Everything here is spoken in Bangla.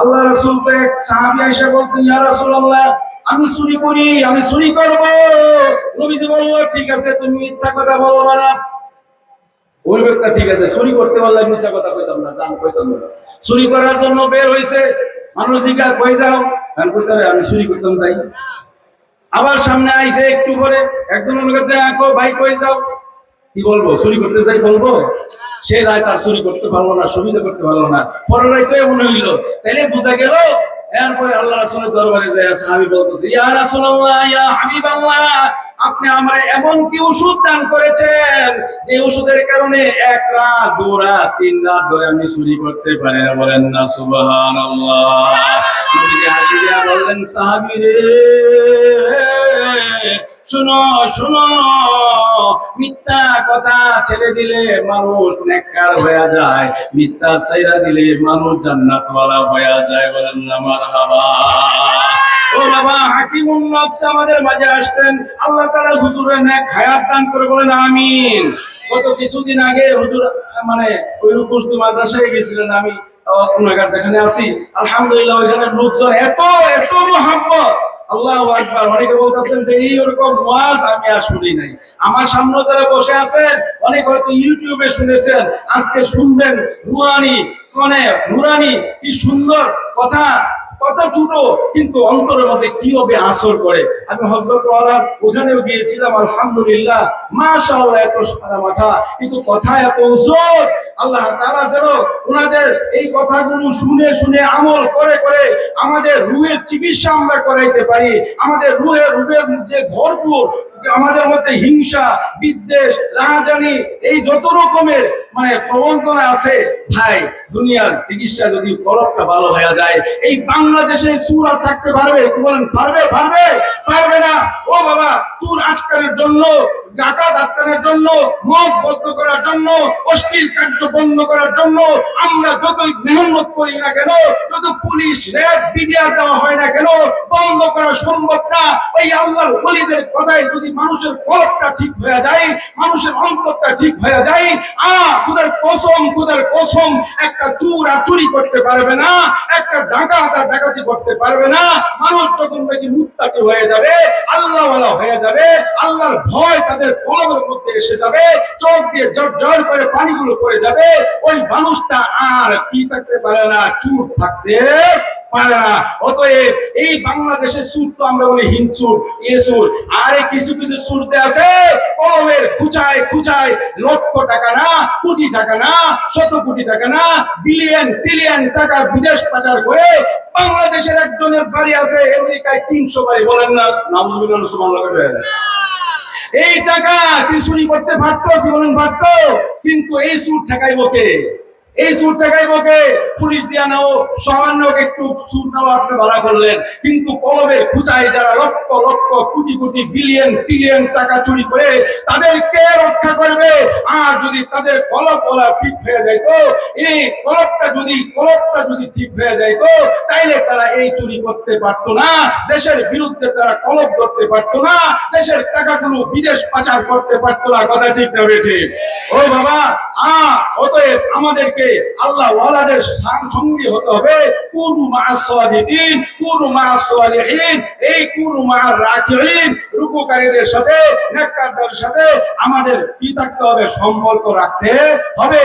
আল্লাহ রাসূল তো এক সাহাবী এসে বলছেন, ইয়া রাসূলুল্লাহ, আমি চুরি করি, আমি চুরি করব। নবীজি বলল, ঠিক আছে, তুমি মিথ্যা কথা বলবা না। ওই ব্যক্তি, ঠিক আছে, চুরি করতে পারলে মিথ্যা কথা কইতাম না, জান কইতাম না। চুরি করার জন্য বের হইছে। মানুষ জিজ্ঞা, কই যাও? আমি কইতে আমি চুরি করতাম, যাই। আবার সামনে আইসে একটু করে একজন লোকের ভাই, কই যাও? কি বলব, চুরি করতে যাই বলব? সে রায় তার চুরি করতে পারল না, সুবিধা করতে পারল না। পরের রায় তো এমন হইল। তাইলে বোঝা গেল, এরপরে আল্লাহ রাসূলের দরবারে ইয়া ইয়া হাবিবাল্লাহ, আপনি আমার এমন কি ওষুধ দান করেছেন যে ওষুধের কারণে এক রাত, দু রাত, তিন রাত ধরে আমি চুরি করতে পারি না? বলেন, না দিয়া বললেন, সাহাবী রে, শুনো শুনো। মিথ্যা কথা ছেড়ে দিলে মানুষ নেককার হয়ে যায়। মিথ্যা দিলে মানুষ হয়ে যায় বলেন না মারহাবা। আমাদের মাঝে আসছেন। আল্লাহ তাআলা হুজুরের নেক দান করে বলেন, আমিন। গত কিছুদিন আগে হুজুর মানে ওই মাদ্রাসায় গেছিলেন আমি যেখানে আছি, আলহামদুলিল্লাহ, ওইখানে লোকজন এত এত মহাব্বত। আল্লাহ আকবার। অনেকে বলতেছেন যে, এই ওরকম ওয়াজ আমি আর শুনি নাই। আমার সামনে যারা বসে আছেন, অনেক হয়তো ইউটিউবে শুনেছেন, আজকে শুনবেন রুহানি কনে, নুরানি, কি সুন্দর কথা। কথা ছোট কিন্তু অন্তরের মধ্যে কি হবে আসর করে আমি হজরত ওয়ালার ওখানেও গিয়েছিলাম, আলহামদুলিল্লাহ। মাশাআল্লাহ, এত সাদা মাথা। কিন্তু কথা এত উজ্জ্বল আল্লাহ তারা যেন ওনাদের এই কথাগুলো শুনে শুনে আমল করে করে আমাদের রুহের চিকিৎসা আমরা করাইতে পারি। আমাদের রুহের রুহের যে ভরপুর আমাদের মধ্যে হিংসা, বিদ্বেষ রাহাজানি এই যত রকমের মানে প্রবন্ধনা আছে, ভাই, দুনিয়ার চিকিৎসা যদি করপটা ভালো হয়ে যায়, এই বাংলাদেশে চুর আর থাকতে পারবে? বলেন, পারবে? পারবে? পারবে না? ও বাবা, চুর আটকানোর জন্য ডাকাত আটকানোর জন্য, মদ বদ্ধ করার জন্য, অশ্লীল কার্য বন্ধ করার জন্য আমরা যতই মেহনত করি না কেন, যত পুলিশ, র্যাব, বিডিআর দেওয়া হয় না কেন, বন্ধ করা সম্ভব না। ওই আল্লাহর ওলিদের কথায় যদি মানুষের কলপটা ঠিক হয়ে যায়, মানুষের অন্তরটা ঠিক হয়ে যায় আ খুদার কসম খুদার কসম, একটা চুর আর চুরি করতে পারবে না, একটা ডাকাত আর ডাকাতি করতে পারবে না। মানুষ যখন নাকি মুত্তাকি হয়ে যাবে, আল্লাহওয়ালা হয়ে যাবে, আল্লাহর ভয় তাদের কলমের মধ্যে এসে যাবে, চোখ দিয়ে জট করে পানিগুলো পড়ে যাবে, ওই মানুষটা আর কি থাকতে পারে না, চুর থাকতে পারে না। অতএব এই বাংলাদেশের সুর তো আমরা বলি এ সুর আরে কিছু কিছু সুরতে আছে, কলমের খুচায় খুচায় লক্ষ টাকা না, কোটি টাকা না, শত কোটি টাকা না, বিলিয়ন ট্রিলিয়ন টাকা বিদেশ পাচার করে বাংলাদেশের একজনের বাড়ি আছে, আমেরিকায় তিনশো বাড়ি, বলেন না, নাম নামজুবিন এই টাকা চুরি করতে পারতো কি বলেন পারতো? কিন্তু এই সুদ ঠেকাইব কে? এই সুর ঠেকাইবকে পুলিশ দিয়া নাও সামান্য একটু সুর নাও, আপনি ভাড়া করলেন। কিন্তু কলমের খুচায় যারা লক্ষ লক্ষ কোটি কোটি বিলিয়ন ট্রিলিয়ন টাকা চুরি করে, তাদেরকে রক্ষা করবে। আর যদি তাদের কলপ বলা ঠিক হয়ে যায় তো, এই কলপটা যদি কলপটা যদি ঠিক হয়ে যায় তো, তাইলে তারা এই চুরি করতে পারতো না। দেশের বিরুদ্ধে তারা কলপ করতে পারতো না। দেশের টাকাগুলো বিদেশ পাচার করতে পারতো না। কথা ঠিক না বেঠিক? ও বাবা আ অতএব আমাদেরকে আল্লাহ ওয়ালাদের সঙ্গী হতে হবে। কোন মা সাদিকিন কুনু মা সালিহিন এই কুরু মা রাখিহীন রূপকারীদের সাথে, নেককারদের সাথে আমাদের কি থাকতে হবে? সম্পর্ক রাখতে হবে।